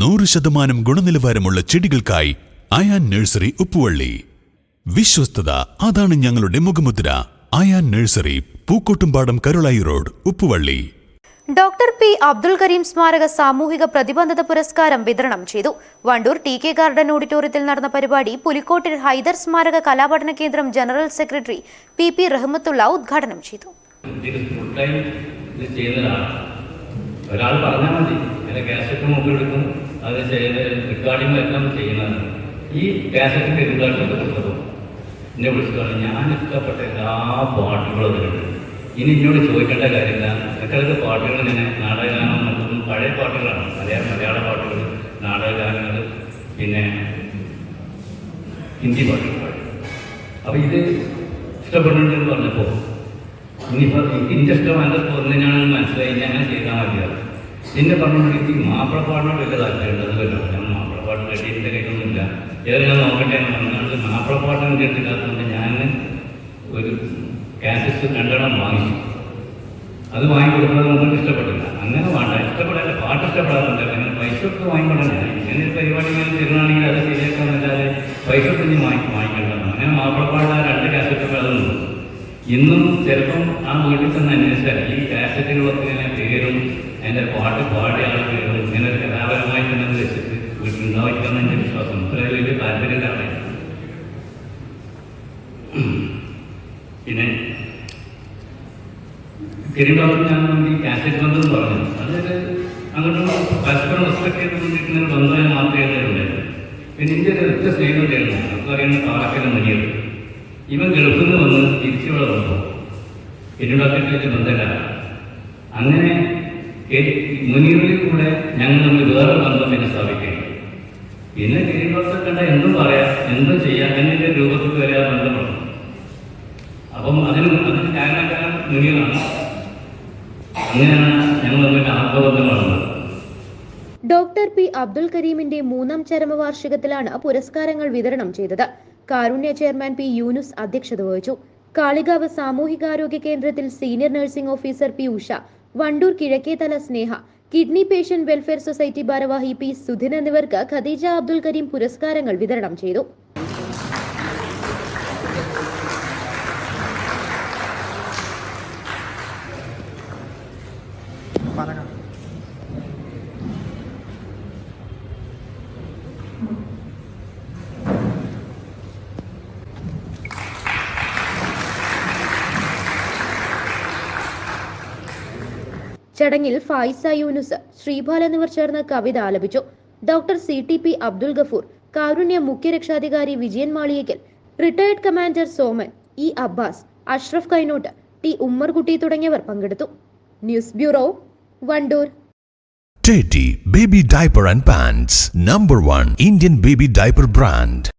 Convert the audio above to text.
നൂറ് ശതമാനം ഗുണനിലവാരമുള്ള ചെടികൾക്കായി അയാൻ നഴ്സറി ഉപ്പുവള്ളി. വിശ്വസ്തത അതാണ് ഞങ്ങളുടെ മുഖമുദ്ര. Ayan nursery Pookkottumpadam Karulai road Uppuvalli. Doctor P Abdul Kareem സ്മാരക സാമൂഹിക പ്രതിബദ്ധത പുരസ്കാരം വിതരണം ചെയ്തു. വണ്ടൂർ ടി കെ ഗാർഡൻ ഓഡിറ്റോറിയത്തിൽ നടന്ന പരിപാടി പുലിക്കോട്ടിൽ ഹൈദർ സ്മാരക കലാപഠന കേന്ദ്രം general secretary P P Rahmathulla ഉദ്ഘാടനം ചെയ്തു. ഒരാൾ പറഞ്ഞാൽ മതി. കാസറ്റ് മുക്കെടുക്കും അത് ചെയ്ത് റെക്കോർഡിംഗ് എല്ലാം ചെയ്യുന്നതാണ് ഈ കാസറ്റിന്റെ റിസൾട്ട് പുസ്തകം എന്നെ വിളിച്ചിട്ടാണ് ഞാൻ ഇഷ്ടപ്പെട്ട എല്ലാ പാട്ടുകളും അതിലുണ്ട് ഇനി എന്നോട് ചോദിക്കേണ്ട കാര്യമില്ല. ഇടയ്ക്കിടയ്ക്ക് പാട്ടുകൾ ഇങ്ങനെ നാടകഗാനം മറ്റൊന്നും പഴയ പാട്ടുകളാണ്. മലയാള മലയാള പാട്ടുകൾ നാടകഗാനങ്ങൾ പിന്നെ ഹിന്ദി പാട്ടുകൾ പാടി. ഇത് ഇഷ്ടപ്പെടുന്നുണ്ടെന്ന് പറഞ്ഞപ്പോൾ ഇനിയിപ്പോൾ എനിക്ക് ഇഷ്ടം തോന്നുന്നതിനാണ് മനസ്സിലായി ഞാൻ ചെയ്താൽ മതിയാവും. പിന്നെ പറഞ്ഞോണ്ട് എനിക്ക് മാപ്പിളപ്പാടിനോട് വലിയ താല്പര്യമുണ്ടല്ലോ ഞാൻ മാപ്പിളപ്പാട്ട് കെട്ടി എന്റെ കയ്യിലൊന്നുമില്ല ഏതായാലും ഞാൻ നോക്കട്ടെ എന്ന് പറഞ്ഞാൽ മാപ്പിളപ്പാട്ടിനും കേട്ടില്ലാത്തതുകൊണ്ട് ഞാൻ ഒരു കാസറ്റ് രണ്ടെണ്ണം വാങ്ങിച്ചു അത് വാങ്ങിക്കൊടുക്കുന്നത് നമുക്ക് ഇഷ്ടപ്പെട്ടില്ല. അങ്ങനെ വേണ്ട. ഇഷ്ടപ്പെടാല്ല പാട്ട് ഇഷ്ടപ്പെടാറുണ്ട്. അങ്ങനെ പൈസ ഒക്കെ വാങ്ങിക്കൊണ്ടല്ല ഇങ്ങനെ ഒരു പരിപാടി ഇങ്ങനെ തരുവാണെങ്കിൽ അത് ശരിയാക്കാമെന്നല്ലാതെ പൈസ ഇനി വാങ്ങി വാങ്ങിക്കേണ്ടതാണ് അങ്ങനെ മാപ്പിളപ്പാടിന് ആ രണ്ട് കാസറ്റുകൾ അതുണ്ട് ഇന്നും ചിലപ്പം ആ വീട്ടിൽ തന്നെ അന്വേഷിച്ചാൽ ഈ കാസറ്റുകളൊക്കെ ഇങ്ങനെ എന്റെ പാട്ട് പാടിയ ആൾ പേരും ഇങ്ങനെ കലാപരമായി തന്നെ എന്റെ വിശ്വാസം. അത്ര വലിയ പിന്നെ ഈ കാസറ്റ് ബന്ധം പറഞ്ഞു. അതായത് അങ്ങോട്ട് പരസ്പരം റെസ്പെക്ട് ചെയ്ത് ബന്ധമായി മാത്രമേ ഉണ്ടായിരുന്നു പിന്നെ ഇന്ത്യ ഒറ്റ അറിയുന്ന പാറക്കല മരിയത് ഇവൻ ഗൾഫിൽ നിന്ന് വന്ന് തിരിച്ചു ഇവിടെ വന്നു. ബന്ധമില്ല അങ്ങനെ മുനീറിൽ കൂടെ ഞങ്ങൾ നമ്മൾ വേറെ ബന്ധം പിന്നെ സ്ഥാപിക്കുന്നത് പിന്നെ കിരീടത്തെ കണ്ട എന്തും പറയാം എന്തും ചെയ്യാം എന്നിന്റെ രൂപത്തിൽ വരെ ആ ബന്ധപ്പെടും അപ്പം അതിന് അതിന് കാരണക്കാരൻ മുനീറാണ്. അങ്ങനെയാണ് ഞങ്ങൾ തമ്മിൽ ആത്മബന്ധം വളർന്നത് ഡോക്ടർ പി അബ്ദുൽ കരീമിന്റെ മൂന്നാം ചരമവാർഷികത്തിലാണ് പുരസ്കാരങ്ങൾ വിതരണം ചെയ്തത്. കാരുണ്യ ചെയർമാൻ പി യൂനുസ് അധ്യക്ഷത വഹിച്ചു. കാളികാവ് സാമൂഹികാരോഗ്യ കേന്ദ്രത്തിൽ senior nursing officer P Usha Wandoor Kizhakkethala Sneha. Kidney patient welfare society ഭാരവാഹി പി സുധിൻ എന്നിവർക്ക് ഖദീജ അബ്ദുൽ കരീം പുരസ്കാരങ്ങൾ വിതരണം ചെയ്തു. ചടങ്ങിൽ ഫായിസ യൂനുസ് ശ്രീപാൽ എന്നിവർ ചേർന്ന് കവിത ആലപിച്ചു. Doctor C T P Abdul Gafoor കാരുണ്യ മുഖ്യ രക്ഷാധികാരി Vijayan Maliyekkal retired commander Soman E Abbas Ashraf Kainot T Ummerkutty തുടങ്ങിയവർ പങ്കെടുത്തു. News bureau Wandoor. Teddy Baby Diaper and Pants Number 1 Indian Baby Diaper Brand.